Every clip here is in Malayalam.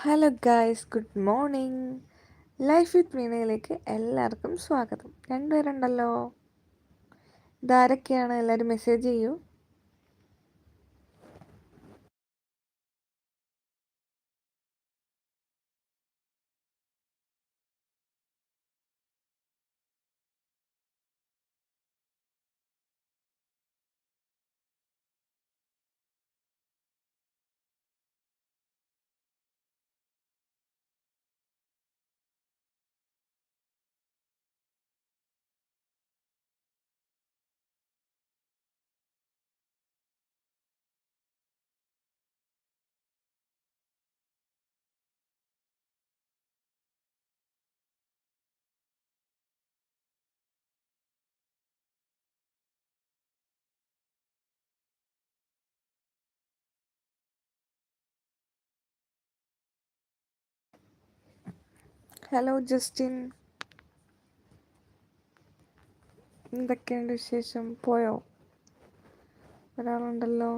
Hello guys good morning life with മീനയിലേക്ക് എല്ലാവർക്കും സ്വാഗതം. രണ്ടുപേരുണ്ടല്ലോ? ഇതാരൊക്കെയാണ്? എല്ലാവരും മെസ്സേജ് ചെയ്യൂ. ഹലോ ജസ്റ്റിൻ എന്തൊക്കെയുണ്ട് വിശേഷം? പോയോ? ഒരാളുണ്ടല്ലോ.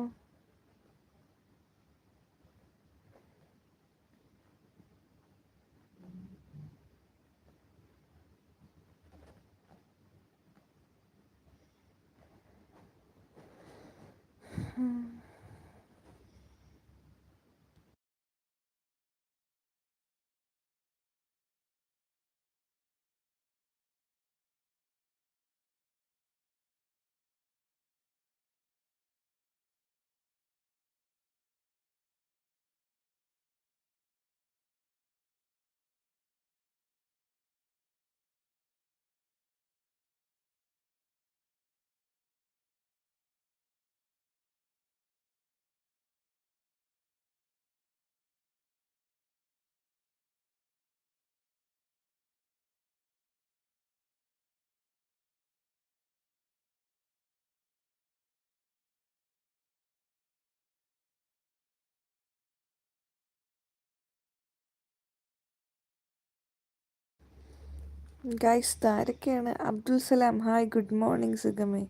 Guys ഇതാരൊക്കെയാണ് Abdul Salam. Hi good morning സുഗമേ.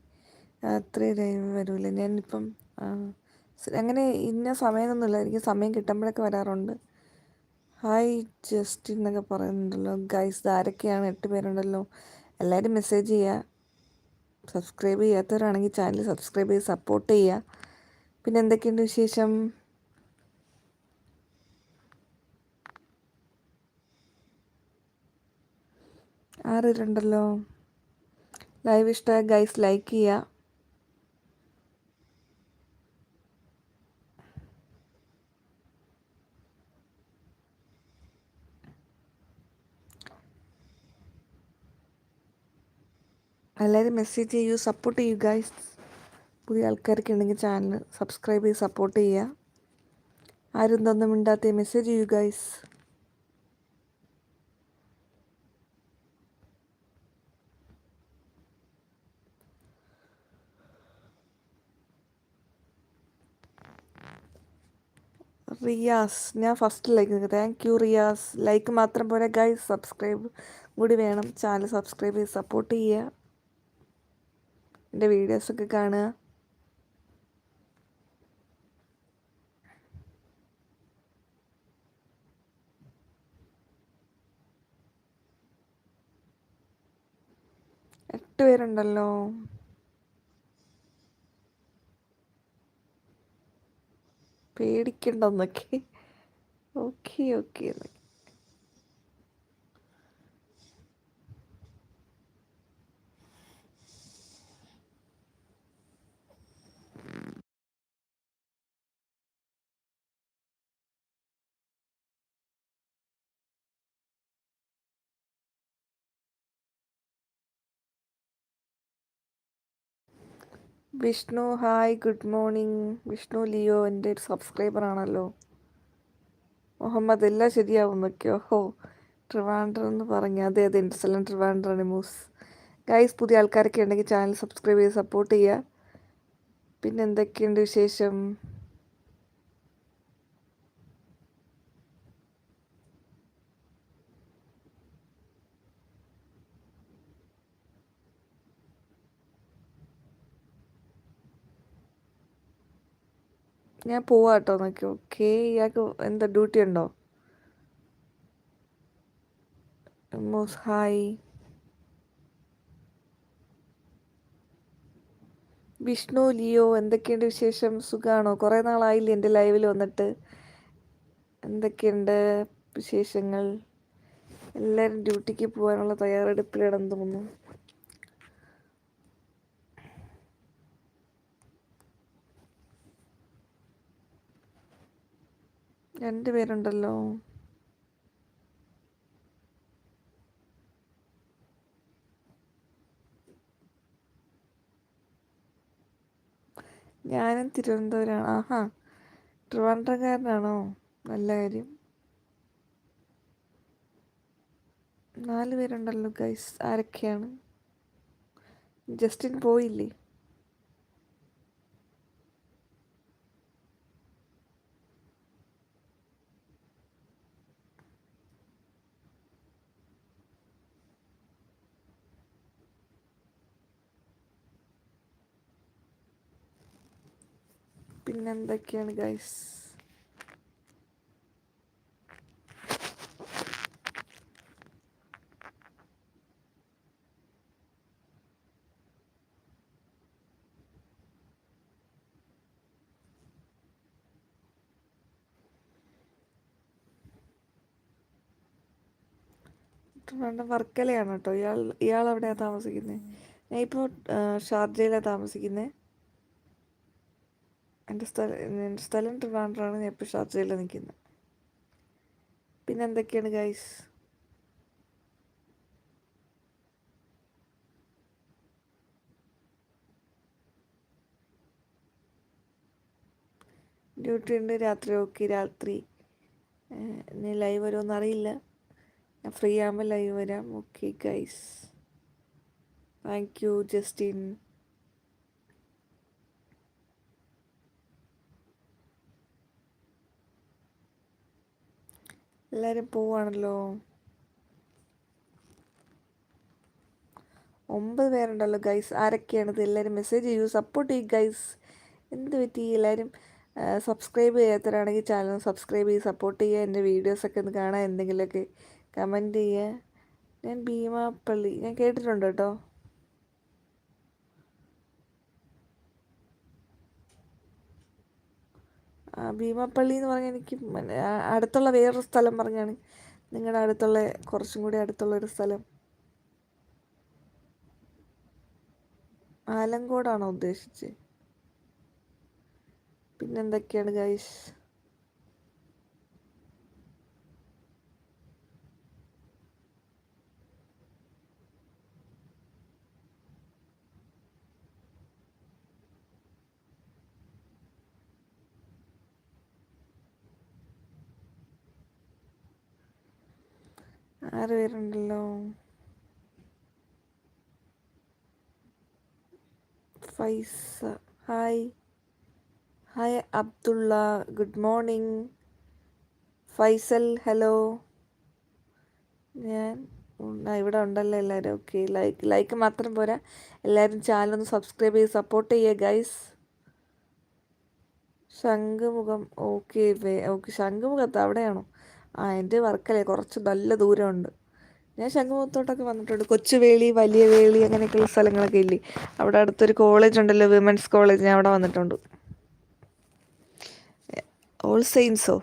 രാത്രി ലൈവ് വരൂല. ഞാനിപ്പം അങ്ങനെ ഇന്ന സമയമൊന്നുമില്ല. എനിക്ക് സമയം കിട്ടുമ്പോഴൊക്കെ വരാറുണ്ട്. ഹായ് ജസ്റ്റിൻ എന്നൊക്കെ പറയുന്നുണ്ടല്ലോ. ഗൈസ് ഇതാരൊക്കെയാണ് എട്ട് പേരുണ്ടല്ലോ. എല്ലാവരും മെസ്സേജ് ചെയ്യുക സബ്സ്ക്രൈബ് ചെയ്യാത്തവരാണെങ്കിൽ ചാനൽ സബ്സ്ക്രൈബ് ചെയ്ത് സപ്പോർട്ട് ചെയ്യുക പിന്നെ എന്തൊക്കെയുണ്ട് വിശേഷം? ആറിലുണ്ടല്ലോ ലൈവ് ഇഷ്ടമായ ഗൈസ് ലൈക്ക് ചെയ്യുക എല്ലാവരും മെസ്സേജ് ചെയ്യൂ സപ്പോർട്ട് ചെയ്യൂ ഗൈസ് പുതിയ ആൾക്കാർക്ക് ഉണ്ടെങ്കിൽ ചാനൽ സബ്സ്ക്രൈബ് ചെയ്ത് സപ്പോർട്ട് ചെയ്യുക ആരും തന്നെ മിണ്ടാത്ത മെസ്സേജ് ചെയ്യൂ ഗൈസ് റിയാസ്. ഞാൻ first like thank you Riyas. Like മാത്രം പോരാ ഗൈസ് സബ്സ്ക്രൈബ് കൂടി വേണം. ചാനൽ സബ്സ്ക്രൈബ് ചെയ്ത് സപ്പോർട്ട് ചെയ്യുക എന്റെ വീഡിയോസൊക്കെ കാണുക. എട്ട് പേരുണ്ടല്ലോ. പേടിക്കണ്ടെന്നൊക്കെ ഓക്കെ ഓക്കെ എന്നൊക്കെ. Vishnu hi good morning. Vishnu Leo എന്റെ ഒരു സബ്സ്ക്രൈബർ ആണല്ലോ. മുഹമ്മദ് എല്ലാം ശരിയാവും നോക്കിയോ ഹോ ട്രിവാൻഡ്രം എന്ന് പറഞ്ഞു. അതെ അതെ സ്ഥലം ട്രിവാൻഡ്രാണ് മൂസ്. ഗൈസ് പുതിയ ആൾക്കാരൊക്കെ ഉണ്ടെങ്കിൽ ചാനൽ സബ്സ്ക്രൈബ് ചെയ്ത് സപ്പോർട്ട് ചെയ്യുക. പിന്നെ എന്തൊക്കെയുണ്ട് വിശേഷം? ഞാൻ പോവാ കേട്ടോ നോക്കി ഓക്കെ ഇയാൾക്ക് എന്താ ഡ്യൂട്ടി ഉണ്ടോ? മോസ് ഹായ് വിഷ്ണു ലിയോ എന്തൊക്കെയുണ്ട് വിശേഷം? സുഖമാണോ കുറേ നാളായില്ലേ എന്റെ ലൈവിൽ വന്നിട്ട്. എന്തൊക്കെയുണ്ട് വിശേഷങ്ങൾ? എല്ലാവരും ഡ്യൂട്ടിക്ക് പോകാനുള്ള തയ്യാറെടുപ്പിലാണെന്ന് തോന്നുന്നു. രണ്ട് പേരുണ്ടല്ലോ. ഞാനും തിരുവനന്തപുരമാണ് ആഹാ ട്രിവാൻഡ്രംകാരനാണോ? നല്ല കാര്യം. നാല് പേരുണ്ടല്ലോ ഗൈസ് ആരൊക്കെയാണ്? ജസ്റ്റിൻ പോയില്ലേ? പിന്നെന്തൊക്കെയാണ് ഗൈസ് വർക്കലയാണ് കേട്ടോ. ഇയാൾ ഇയാൾ എവിടെയാണ് താമസിക്കുന്നത് ഞാൻ ഇപ്പോൾ ഷാർജയിലാണ് താമസിക്കുന്നത് എന്റെ സ്ഥലം എന്റെ സ്ഥലം ട്രിവാൻഡ്രമാണ് ഞാൻ ഇപ്പോൾ ഷാർജയിൽ നിൽക്കുന്നത് പിന്നെ എന്തൊക്കെയാണ് ഗൈസ് ഡ്യൂട്ടി ഉണ്ട്. രാത്രി ഓക്കെ രാത്രി ഇനി ലൈവ് വരുമെന്ന് അറിയില്ല. ഞാൻ ഫ്രീ ആകുമ്പോൾ ലൈവ് വരാം. Okay guys thank you Justin എല്ലാവരും പോവാണല്ലോ. ഒമ്പത് പേരുണ്ടല്ലോ ഗൈസ് ആരൊക്കെയാണിത് എല്ലാവരും മെസ്സേജ് ചെയ്യൂ. സപ്പോർട്ട് ചെയ്യൂ ഗൈസ് എന്ത് പറ്റി? എല്ലാവരും സബ്സ്ക്രൈബ് ചെയ്യാത്തവരാണെങ്കിൽ ചാനൽ സബ്സ്ക്രൈബ് ചെയ്ത് സപ്പോർട്ട് ചെയ്യുക എന്റെ വീഡിയോസൊക്കെ ഒന്ന് കാണാൻ എന്തെങ്കിലുമൊക്കെ കമന്റ് ചെയ്യുക ഞാൻ ഭീമാപ്പള്ളി ഞാൻ കേട്ടിട്ടുണ്ട് കേട്ടോ. ഭീമാപ്പള്ളി എന്ന് പറഞ്ഞാൽ എനിക്ക് അടുത്തുള്ള വേറൊരു സ്ഥലം പറഞ്ഞാണ്. നിങ്ങളുടെ അടുത്തുള്ള കുറച്ചും കൂടി അടുത്തുള്ള ഒരു സ്ഥലം. ആലങ്കോടാണോ ഉദ്ദേശിച്ചത് പിന്നെന്തൊക്കെയാണ് ഗൈസ്? ആറ് പേരുണ്ടല്ലോ. Faiza. Hi hi Abdulla. Good morning Faisal hello ഞാൻ ഇവിടെ ഉണ്ടല്ലോ എല്ലാവരും. ഓക്കെ ലൈക്ക് ലൈക്ക് മാത്രം പോരാ. എല്ലാവരും ചാനൽ ഒന്ന് സബ്സ്ക്രൈബ് ചെയ്ത് സപ്പോർട്ട് ചെയ്യുക ഗൈസ് ശംഖുമുഖം ഓക്കെ ഓക്കെ ശംഖുമുഖത്ത് അവിടെയാണോ? ആ എന്റെ വർക്കല്ലേ കുറച്ച് നല്ല ദൂരമുണ്ട്. ഞാൻ ശംഖുമുഖത്തോട്ടൊക്കെ വന്നിട്ടുണ്ട്. കൊച്ചുവേളി വലിയ വേളി അങ്ങനെയൊക്കെയുള്ള സ്ഥലങ്ങളൊക്കെ ഇല്ലേ? അവിടെ അടുത്തൊരു കോളേജ് ഉണ്ടല്ലോ വിമൻസ് കോളേജ് ഞാൻ അവിടെ വന്നിട്ടുണ്ട്. ഓൾ സെയിൻസോ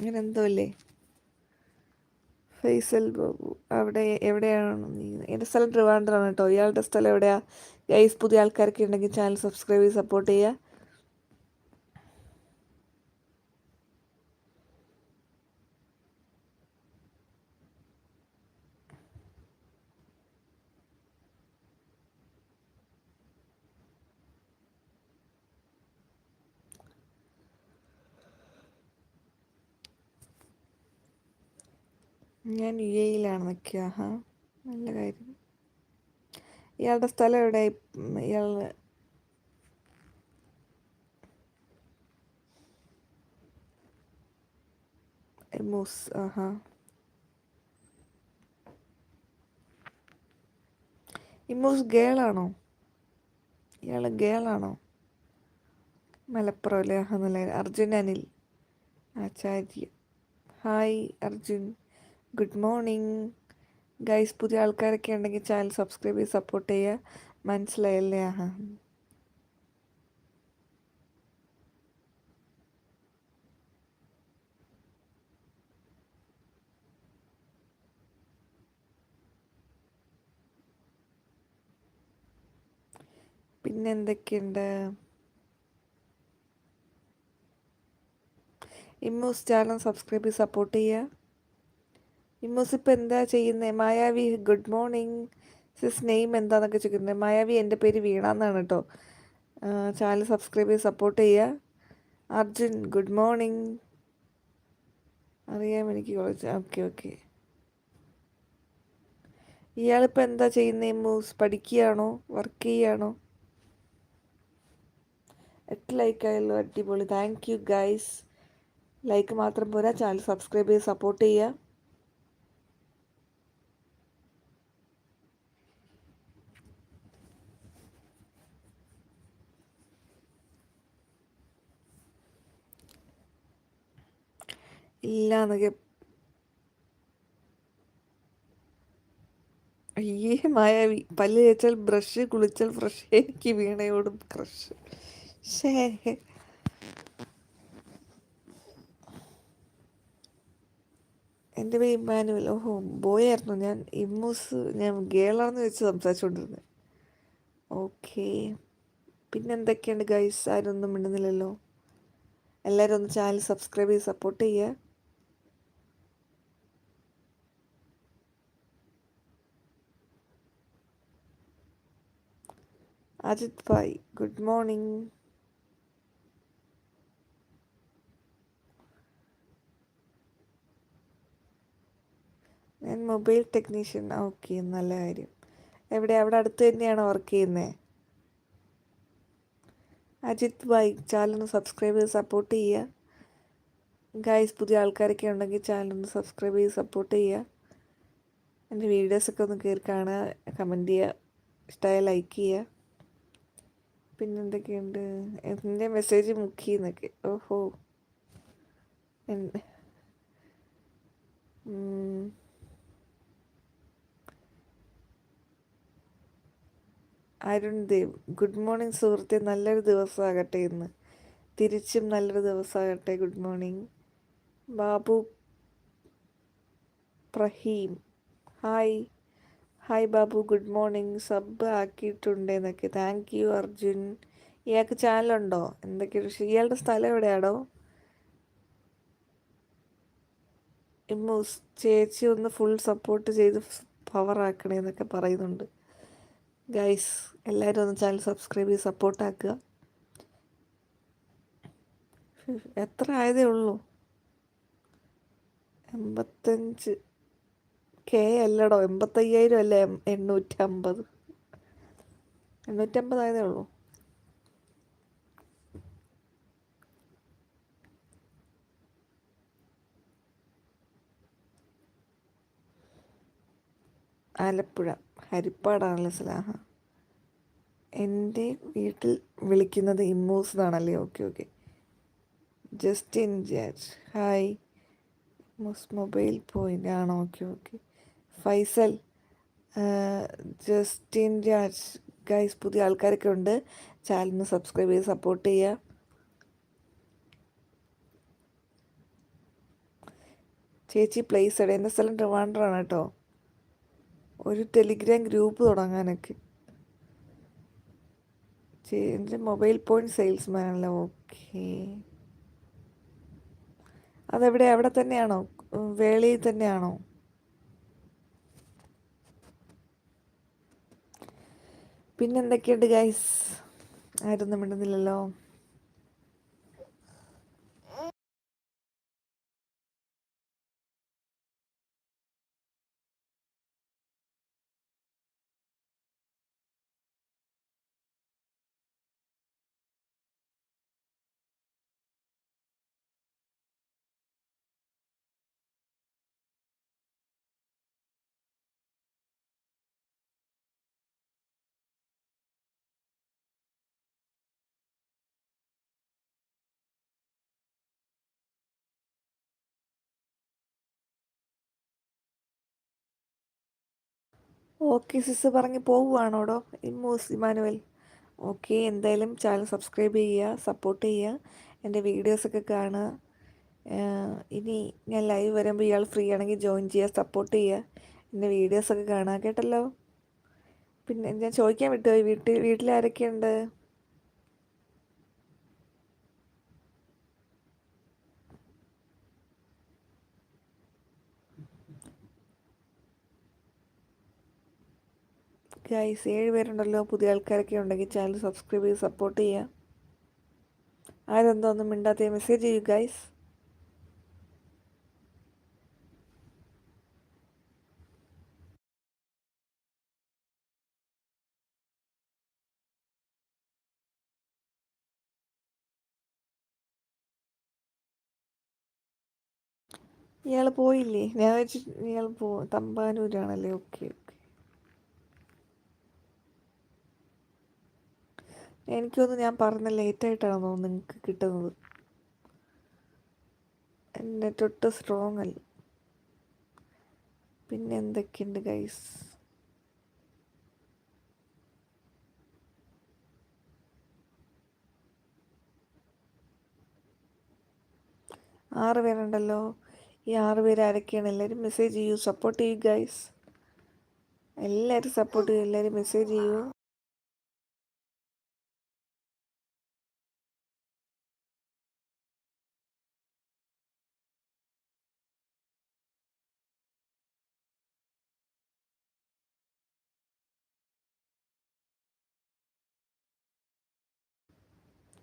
അങ്ങനെ എന്തോ അല്ലേ? ഫൈസൽ ബാബു അവിടെ എവിടെയാണ് നീ? എന്റെ സ്ഥലം ട്രിവാൻഡ്രമാണ് കേട്ടോ. ഇയാളുടെ സ്ഥലം എവിടെയാണ് ഗൈസ് പുതിയ ആൾക്കാരൊക്കെ ഉണ്ടെങ്കിൽ ചാനൽ സബ്സ്ക്രൈബ് ചെയ്ത് സപ്പോർട്ട് ചെയ്യുക. ഞാൻ യു എയിലാണ് നിൽക്കുക. ഹാ നല്ല കാര്യം. ഇയാളുടെ സ്ഥലം എവിടെ? ഇയാൾ എമൂസ് ആഹാ. ഇമൂസ് ഗേളാണോ? ഇയാൾ ഗേളാണോ? മലപ്പുറം അല്ലേ? ആഹാ നല്ല Arjun Anil Acharya. Hi Arjun. Good morning. Guys പുതിയ ആൾക്കാരൊക്കെ ഉണ്ടെങ്കിൽ ചാനൽ സബ്സ്ക്രൈബ് ചെയ്ത് സപ്പോർട്ട് ചെയ്യുക. മനസ്സിലായല്ലേ? ആഹാ. പിന്നെ എന്തൊക്കെയുണ്ട്? ഇമ്മൂസ് ചാനൽ സബ്സ്ക്രൈബ് ചെയ്ത് സപ്പോർട്ട് ചെയ്യുക. ഇമ്മൂസ് ഇപ്പം എന്താ ചെയ്യുന്നത് Mayavi good morning sis name എന്താന്നൊക്കെ ചോദിക്കുന്നത് മായാവി എന്റെ പേര് വീണ എന്നാണ് കേട്ടോ ചാനൽ സബ്സ്ക്രൈബ് ചെയ്ത് സപ്പോർട്ട് ചെയ്യുക അർജുൻ ഗുഡ് മോർണിംഗ്. അറിയാം എനിക്ക് കുറച്ച് ഓക്കെ ഓക്കെ. ഇയാളിപ്പോൾ എന്താ ചെയ്യുന്നത് മൂസ് പഠിക്കുകയാണോ? വർക്ക് ചെയ്യുകയാണോ? എട്ട് ലൈക്ക് ആയല്ലോ അടിപൊളി. താങ്ക് യു ഗൈസ് ലൈക്ക് മാത്രം പോരാ. ചാനൽ സബ്സ്ക്രൈബ് ചെയ്ത് സപ്പോർട്ട് ചെയ്യുക ഇല്ല എന്നൊക്കെ അയ്യേ മായാവി. പല്ല് തേച്ചാൽ ബ്രഷ് കുളിച്ചാൽ ഫ്രഷ് എനിക്ക് വീണയോടും ക്രഷ് ശേ എന്റെ പേര് ഇമ്മാനുവൽ. ഓഹോ ബോയ് ആയിരുന്നു ഞാൻ. ഇമ്മൂസ് ഞാൻ ഗേളാണെന്ന് വെച്ച് സംസാരിച്ചുകൊണ്ടിരുന്നത് ഓക്കെ. പിന്നെ എന്തൊക്കെയുണ്ട് ഗൈസ് ആരും ഒന്നും മിണ്ടുന്നില്ലല്ലോ. എല്ലാവരും ഒന്ന് ചാനൽ സബ്സ്ക്രൈബ് ചെയ്ത് സപ്പോർട്ട് ചെയ്യുക. Ajith bhai good morning. ഞാൻ മൊബൈൽ ടെക്നീഷ്യൻ. ഓക്കെ നല്ല കാര്യം. എവിടെ? അവിടെ അടുത്ത് തന്നെയാണ് വർക്ക് ചെയ്യുന്നത് അജിത് ഭായ് ചാനലൊന്ന് സബ്സ്ക്രൈബ് ചെയ്ത് സപ്പോർട്ട് ചെയ്യുക. ഗായ്സ് പുതിയ ആൾക്കാരൊക്കെ ഉണ്ടെങ്കിൽ ചാനലൊന്ന് സബ്സ്ക്രൈബ് ചെയ്ത് സപ്പോർട്ട് ചെയ്യുക. എന്റെ വീഡിയോസൊക്കെ ഒന്ന് കയറി കാണുക കമന്റ് ചെയ്യുക ഇഷ്ടമായ ലൈക്ക് ചെയ്യുക. പിന്നെന്തൊക്കെയുണ്ട്? എന്റെ മെസ്സേജ് മുക്കിന്നൊക്കെ. ഓഹോ. അരുൺ ദേവ് ഗുഡ് മോർണിംഗ് സുഹൃത്തെ. നല്ലൊരു ദിവസമാകട്ടെ ഇന്ന്. തിരിച്ചും നല്ലൊരു ദിവസമാകട്ടെ good morning. Babu Praheem. Hi. Hi Babu good morning. Sub ആക്കിയിട്ടുണ്ട് എന്നൊക്കെ താങ്ക് യു അർജുൻ. ഇയാൾക്ക് ചാനലുണ്ടോ? എന്തൊക്കെയാണ് പക്ഷേ ഇയാളുടെ സ്ഥലം എവിടെയാണോ ഇമ്മൂസ് ചേച്ചി ഒന്ന് ഫുൾ സപ്പോർട്ട് ചെയ്ത് പവർ ആക്കണേ എന്നൊക്കെ പറയുന്നുണ്ട്. ഗൈസ് എല്ലാവരും ഒന്ന് ചാനൽ സബ്സ്ക്രൈബ് ചെയ്ത് സപ്പോർട്ടാക്കുക എത്ര ആയതേ ഉള്ളൂ? എൺപത്തഞ്ച്. കെ അല്ലടോ എൺപത്തയ്യായിരം അല്ലേ എണ്ണൂറ്റമ്പത്. എണ്ണൂറ്റമ്പതായതേ ഉള്ളൂ. ആലപ്പുഴ. ഹരിപ്പാടാണല്ലോ സ്ലാഹ. എന്റെ വീട്ടിൽ വിളിക്കുന്നത് ഇമ്മൂസ് എന്നാണല്ലേ? Okay okay. ജസ്റ്റിൻ ജാജ് ഹായ്. മൊബൈൽ പോയിന്റ് ആണോ? Okay okay. Faisal Justin Raj guys പുതിയ ആൾക്കാരൊക്കെ ഉണ്ട്. ചാനലിന് സബ്സ്ക്രൈബ് ചെയ്ത് സപ്പോർട്ട് ചെയ്യുക ചേച്ചി പ്ലേസ് ഇട എന്റെ സ്ഥലം ട്രിവാൻഡ്രാണ് കേട്ടോ. ഒരു ടെലിഗ്രാം ഗ്രൂപ്പ് തുടങ്ങാനൊക്കെ. എന്റെ മൊബൈൽ പോയിന്റ് സെയിൽസ്മാൻ ആണല്ലോ ഓക്കെ അതെവിടെ? അവിടെ തന്നെയാണോ? വേളയിൽ തന്നെയാണോ? പിന്നെന്തൊക്കെയുണ്ട് ഗൈസ് ആരൊന്നും മിണ്ടുന്നില്ലല്ലോ. ഓക്കെ സിസ് പറഞ്ഞ് പോവുകയാണോടോ? ഇമ്മൂസ് ഇമാനുവൽ ഓക്കെ എന്തായാലും ചാനൽ സബ്സ്ക്രൈബ് ചെയ്യുക സപ്പോർട്ട് ചെയ്യുക. എന്റെ വീഡിയോസൊക്കെ കാണുക. ഇനി ഞാൻ ലൈവ് വരുമ്പോൾ ഇയാൾ ഫ്രീ ആണെങ്കിൽ ജോയിൻ ചെയ്യുക സപ്പോർട്ട് ചെയ്യുക. എന്റെ വീഡിയോസൊക്കെ കാണുക കേട്ടല്ലോ? പിന്നെ ഞാൻ ചോദിക്കാൻ വിട്ടുപോയി വീട്ടിൽ വീട്ടിൽ ആരൊക്കെയുണ്ട്? ഗൈസ് ഏഴ് പേരുണ്ടല്ലോ പുതിയ ആൾക്കാരൊക്കെ ഉണ്ടെങ്കിൽ ചാനൽ സബ്സ്ക്രൈബ് ചെയ്ത് സപ്പോർട്ട് ചെയ്യുക ആരെന്തോ ഒന്നും മിണ്ടാത്ത മെസ്സേജ് ചെയ്യൂ ഗൈസ് ഇയാൾ പോയില്ലേ? ഞാൻ വെച്ചിട്ട് ഇയാൾ പോ തമ്പാനൂരാണല്ലേ? ഓക്കെ ഓക്കെ എനിക്കൊന്ന് ഞാൻ പറഞ്ഞ ലേറ്റായിട്ടാണ് തോന്നുന്നു നിങ്ങൾക്ക് കിട്ടുന്നത്. എന്നെ തൊട്ട് സ്ട്രോങ് അല്ല. പിന്നെ എന്തൊക്കെയുണ്ട് ഗൈസ് ആറ് പേരുണ്ടല്ലോ. ഈ ആറ് പേര് ആരൊക്കെയാണ്? എല്ലാവരും മെസ്സേജ് ചെയ്യൂ. സപ്പോർട്ട് ചെയ്യൂ ഗൈസ് എല്ലാവരും സപ്പോർട്ട് ചെയ്യൂ. എല്ലാവരും മെസ്സേജ് ചെയ്യൂ.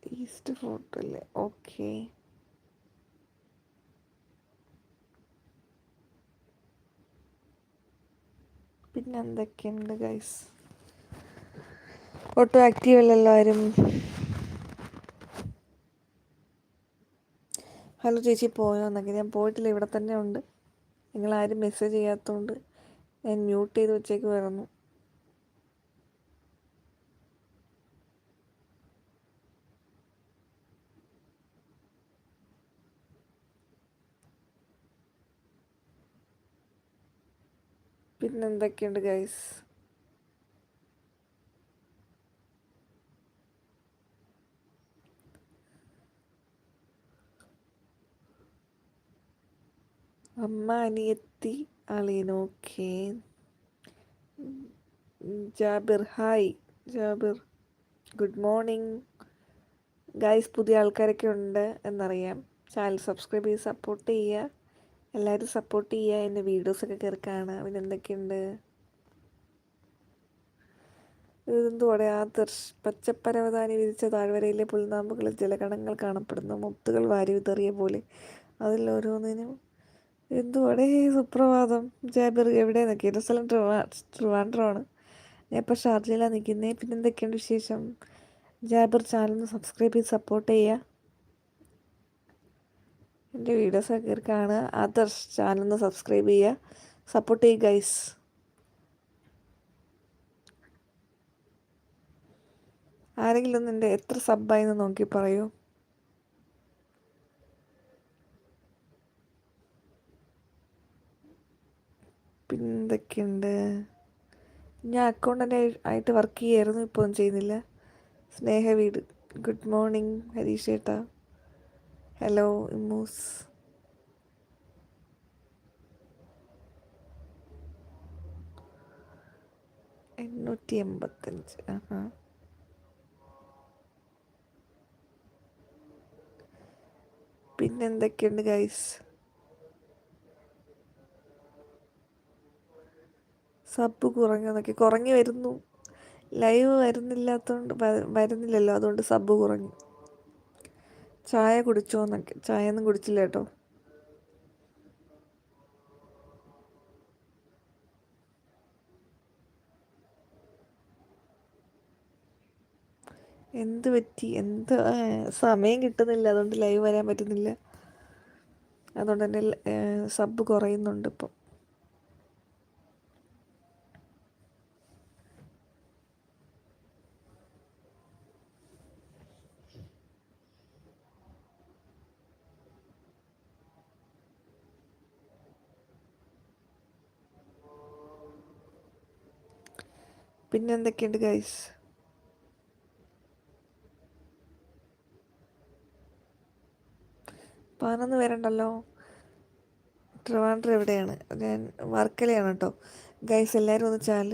ഈസ്റ്റ് ഫോർട്ട് അല്ലേ? ഓക്കെ. പിന്നെ എന്തൊക്കെയുണ്ട് ഗൈസ് ഒട്ടും ആക്റ്റീവ് അല്ലല്ലോ ആരും. ഹലോ ചേച്ചി പോയോ? എന്നൊക്കെ. ഞാൻ പോയിട്ടില്ല ഇവിടെ തന്നെ ഉണ്ട്. നിങ്ങളാരും മെസ്സേജ് ചെയ്യാത്തതുകൊണ്ട് ഞാൻ മ്യൂട്ട് ചെയ്ത് വെച്ചേക്ക് വരുന്നു പിന്നെ എന്തൊക്കെയുണ്ട് ഗൈസ് അമ്മ അനിയത്തി Aleena okay Jabir hi Jabir good morning guys പുതിയ ആൾക്കാരൊക്കെ ഉണ്ട് എന്നറിയാം. ചാനൽ സബ്സ്ക്രൈബ് ചെയ്ത് സപ്പോർട്ട് ചെയ്യുക. എല്ലാവരും സപ്പോർട്ട് ചെയ്യുക എന്റെ വീഡിയോസൊക്കെ കയറി കാണുക പിന്നെ എന്തൊക്കെയുണ്ട്? ആ ആദർശ് പച്ചപ്പരവതാനി വിരിച്ച താഴ്വരയിലെ പുൽനാമ്പുകളിൽ ജലകണങ്ങൾ കാണപ്പെടുന്നു. മുത്തുകൾ വാരി വിതറിയ പോലെ. അതിൽ ഓരോന്നിനും എന്തുവാടെ സുപ്രഭാതം? ജാബിർ എവിടെ നിൽക്കുക സ്ഥലം ട്രിവാ ട്രിവാൻഡ്രമാണ്. ഞാൻ ഇപ്പോൾ ഷാർജയിലാണ് നിൽക്കുന്നത് പിന്നെ എന്തൊക്കെയുണ്ട് വിശേഷം? ജാബിർ ചാനൽ സബ്സ്ക്രൈബ് ചെയ്ത് സപ്പോർട്ട് ചെയ്യുക എന്റെ വീഡിയോസൊക്കെ കയറി കാണുക ആദർശ് ചാനലൊന്ന് സബ്സ്ക്രൈബ് ചെയ്യുക. സപ്പോർട്ട് ചെയ്യുക ഗൈസ്. ആരെങ്കിലും ഒന്ന് എന്റെ എത്ര സബ്ബായെന്ന് നോക്കി പറയൂ. പിന്നെന്തൊക്കെയുണ്ട് ഞാൻ അക്കൗണ്ടന്റ് ആയിട്ട് വർക്ക് ചെയ്യായിരുന്നു ഇപ്പോൾ ഒന്നും ചെയ്യുന്നില്ല. സ്നേഹ വീട്. Good morning Harish hello Immus എണ്ണൂറ്റി എൺപത്തഞ്ച് ആഹാ. പിന്നെന്തൊക്കെയുണ്ട് ഗൈസ്? സബ് കുറഞ്ഞതൊക്കെ കുറഞ്ഞു വരുന്നു. ലൈവ് വരുന്നില്ലാത്തതുകൊണ്ട് വരുന്നില്ലല്ലോ. അതുകൊണ്ട് സബ് കുറഞ്ഞു. ചായ കുടിച്ചോ എന്നൊക്കെ. ചായ ഒന്നും കുടിച്ചില്ല കേട്ടോ. എന്ത് പറ്റി? എന്ത് സമയം കിട്ടുന്നില്ല. അതുകൊണ്ട് ലൈവ് വരാൻ പറ്റുന്നില്ല. അതുകൊണ്ട് തന്നെ സബ് കുറയുന്നുണ്ട് ഇപ്പം. പിന്നെ എന്തൊക്കെയുണ്ട് ഗൈസ് പതിനൊന്ന് പേരുണ്ടല്ലോ. ട്രിവാൻഡ്രം എവിടെയാണ്? ഞാൻ വർക്കലയാണ് കേട്ടോ ഗൈസ് എല്ലാവരും ഒന്ന് ചാൽ.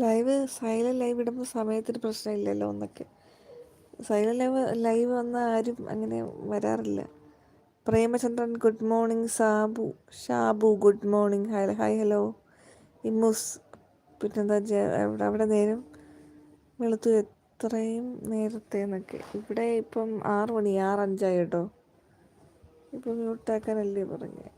ലൈവ് സൈലന്റ് ലൈവ് ഇടുമ്പോൾ സമയത്തിന് പ്രശ്നമില്ലല്ലോ എന്നൊക്കെ. സൈലന്റ് ലൈവ് ലൈവ് വന്ന ആരും അങ്ങനെ വരാറില്ല. Premachandran good morning Sabu Shabu good morning hi hi hello Immus പിന്നെന്താ അവിടെ അവിടെ നേരം വെളുത്തു എത്രയും നേരത്തെ എന്നൊക്കെ. ഇവിടെ ഇപ്പം ആറ് മണി ആറഞ്ചായി കേട്ടോ. ഇപ്പം മ്യൂട്ടാക്കാനല്ലേ പറഞ്ഞേ.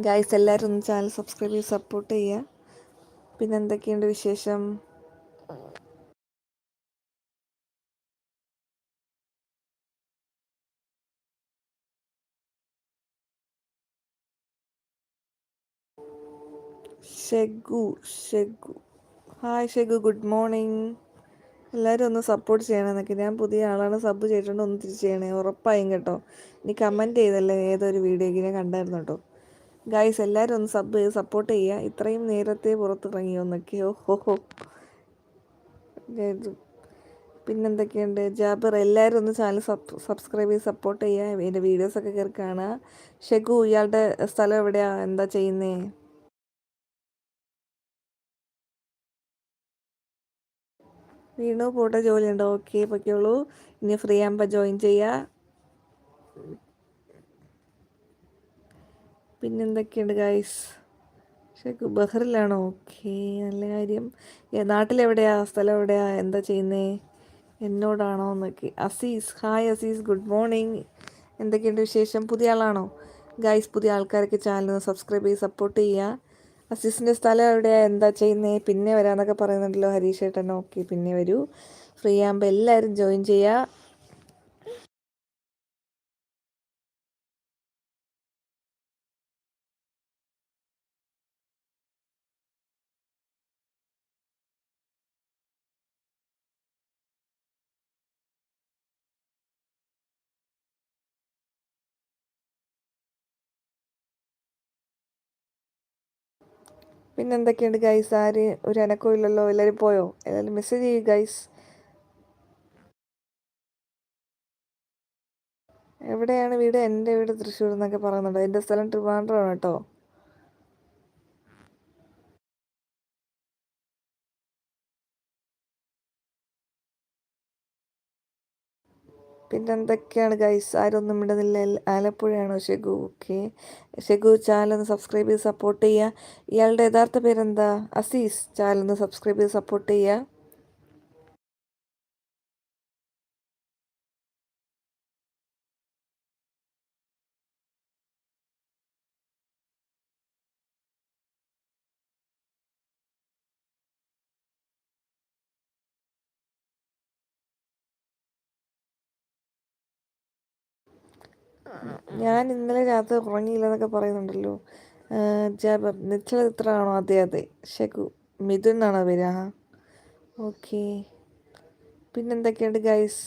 ഗായ്സ് എല്ലാവരും ഒന്ന് ചാനൽ സബ്സ്ക്രൈബ് ചെയ്ത് സപ്പോർട്ട് ചെയ്യുക. പിന്നെ എന്തൊക്കെയുണ്ട് വിശേഷം? Shegu Shegu. Hi Shegu. Good morning എല്ലാവരും ഒന്ന് സപ്പോർട്ട് ചെയ്യണം എന്നൊക്കെ ഞാൻ പുതിയ ആളാണ്. സബ് ചെയ്തിട്ടുണ്ട്. ഒന്ന് തിരിച്ചു ചെയ്യണേ. ഉറപ്പായും കേട്ടോ. നീ കമന്റ് ചെയ്തല്ലേ ഏതൊരു വീഡിയോയ്ക്ക് ഞാൻ കണ്ടായിരുന്നു കേട്ടോ. ഗായ്സ് എല്ലാവരും ഒന്ന് സബ് ചെയ്ത് സപ്പോർട്ട് ചെയ്യുക. ഇത്രയും നേരത്തെ പുറത്തിറങ്ങിയോന്നൊക്കെ ഓഹോ ഹോ പിന്നെന്തൊക്കെയുണ്ട്? ജാബിർ എല്ലാവരും ഒന്ന് ചാനൽ സബ് സബ്സ്ക്രൈബ് ചെയ്ത് സപ്പോർട്ട് ചെയ്യുക. എന്റെ വീഡിയോസൊക്കെ കയറി കാണുക. ഷെഗു ഇയാളുടെ സ്ഥലം എവിടെയാണ് എന്താ ചെയ്യുന്നേ? വീണു പോട്ടെ ജോലിയുണ്ടോ? ഓക്കെ പൊയ്ക്കോളൂ. ഇനി ഫ്രീ ആകുമ്പോൾ ജോയിൻ ചെയ്യുക പിന്നെന്തൊക്കെയുണ്ട് ഗായ്സ് ഷെഖു ബഹറിലാണോ? ഓക്കെ നല്ല കാര്യം. നാട്ടിലെവിടെയാ? സ്ഥലം എവിടെയാ എന്താ ചെയ്യുന്നേ? എന്നോടാണോ എന്നൊക്കെ. Azeez hi Azeez good morning എന്തൊക്കെയുണ്ട് വിശേഷം? പുതിയ ആളാണോ? ഗൈസ് പുതിയ ആൾക്കാരൊക്കെ ചാനൽ സബ്സ്ക്രൈബ് ചെയ്ത് സപ്പോർട്ട് ചെയ്യുക. അസീസിന്റെ സ്ഥലം എവിടെയാണ് എന്താ ചെയ്യുന്നേ? പിന്നെ വരാമെന്നൊക്കെ പറയുന്നുണ്ടല്ലോ ഹരീഷ് ഏട്ടൻ. ഓക്കെ പിന്നെ വരൂ. ഫ്രീ ആകുമ്പോൾ എല്ലാവരും ജോയിൻ ചെയ്യുക. പിന്നെ എന്തൊക്കെയുണ്ട് ഗൈസ് ആര്? ഒരു അനക്കോ ഇല്ലല്ലോ? എല്ലാവരും പോയോ? എല്ലാവരും മെസ്സേജ് ചെയ്യൂ ഗൈസ് എവിടെയാണ് വീട്? എന്റെ വീട് തൃശ്ശൂർ എന്നൊക്കെ പറയുന്നുണ്ട്. എന്റെ സ്ഥലം ട്രിവാൻഡ്രമാണ് കേട്ടോ. പിന്നെ എന്തൊക്കെയാണ് ഗൈസ് ആരൊന്നും ഇടുന്നില്ല. ആലപ്പുഴയാണോ Shegu okay Shegu channel subscribe ചെയ്ത് സപ്പോർട്ട് ചെയ്യുക ഇയാളുടെ യഥാർത്ഥ പേരെന്താ? അസീസ് ചാനൽ സബ്സ്ക്രൈബ് ചെയ്ത് സപ്പോർട്ട് ചെയ്യുക ഞാൻ ഇന്നലെ രാത്രി ഉറങ്ങിയില്ല എന്നൊക്കെ പറയുന്നുണ്ടല്ലോ ജാബർ നിശ്ചല ചിത്രമാണോ അതെ അതെ. ശകു മിഥുൻ എന്നാണോ പേര് ആ ഓക്കെ. പിന്നെന്തൊക്കെയുണ്ട് ഗൈസ്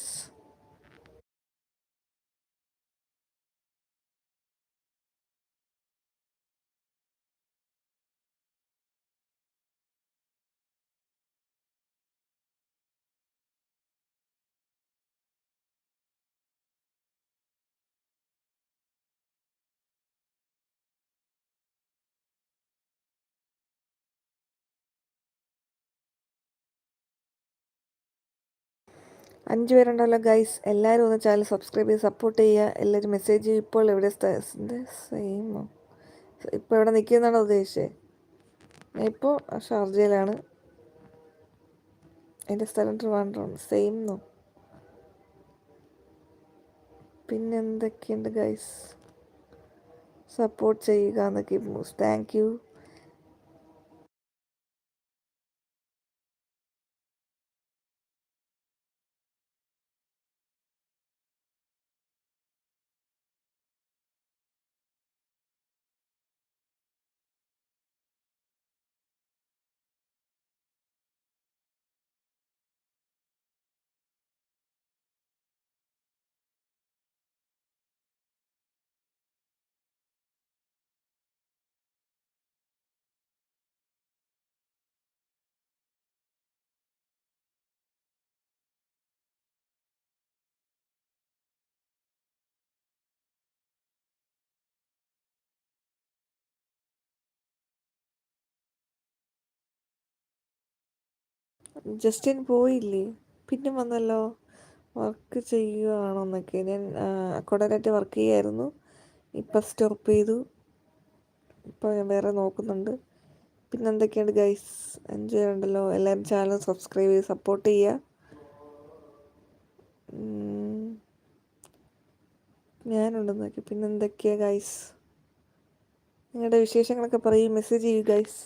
അഞ്ച് പേരുണ്ടല്ലോ ഗൈസ് എല്ലാവരും ഒന്ന് ചാനൽ സബ്സ്ക്രൈബ് ചെയ്ത് സപ്പോർട്ട് ചെയ്യുക. എല്ലാവരും മെസ്സേജ് ഇപ്പോൾ എവിടെ സെയിമോ ഇപ്പോൾ എവിടെ നിൽക്കുന്നതാണോ ഉദ്ദേശിച്ചത്? ഞാൻ ഇപ്പോൾ ഷാർജയിലാണ്. എന്റെ സ്ഥലം ട്രിവാൻഡ്രമാണ്. സെയിം നോ പിന്നെന്തൊക്കെയുണ്ട് ഗൈസ് സപ്പോർട്ട് ചെയ്യുക എന്നൊക്കെ താങ്ക് യു ജസ്റ്റിൻ പോയില്ലേ? പിന്നെ വന്നല്ലോ. വർക്ക് ചെയ്യുകയാണെന്നൊക്കെ ഞാൻ അക്കോഡനായിട്ട് വർക്ക് ചെയ്യായിരുന്നു. ഇപ്പം സ്റ്റോപ്പ് ചെയ്തു. ഇപ്പോൾ ഞാൻ വേറെ നോക്കുന്നുണ്ട്. പിന്നെ എന്തൊക്കെയുണ്ട് ഗൈസ് എൻജോയ് ഉണ്ടല്ലോ. എല്ലാവരും ചാനൽ സബ്സ്ക്രൈബ് ചെയ്ത് സപ്പോർട്ട് ചെയ്യുക ഞാനുണ്ടെന്നൊക്കെ പിന്നെ എന്തൊക്കെയാണ് ഗൈസ് നിങ്ങളുടെ വിശേഷങ്ങളൊക്കെ പറയും. മെസ്സേജ് ചെയ്യൂ ഗൈസ്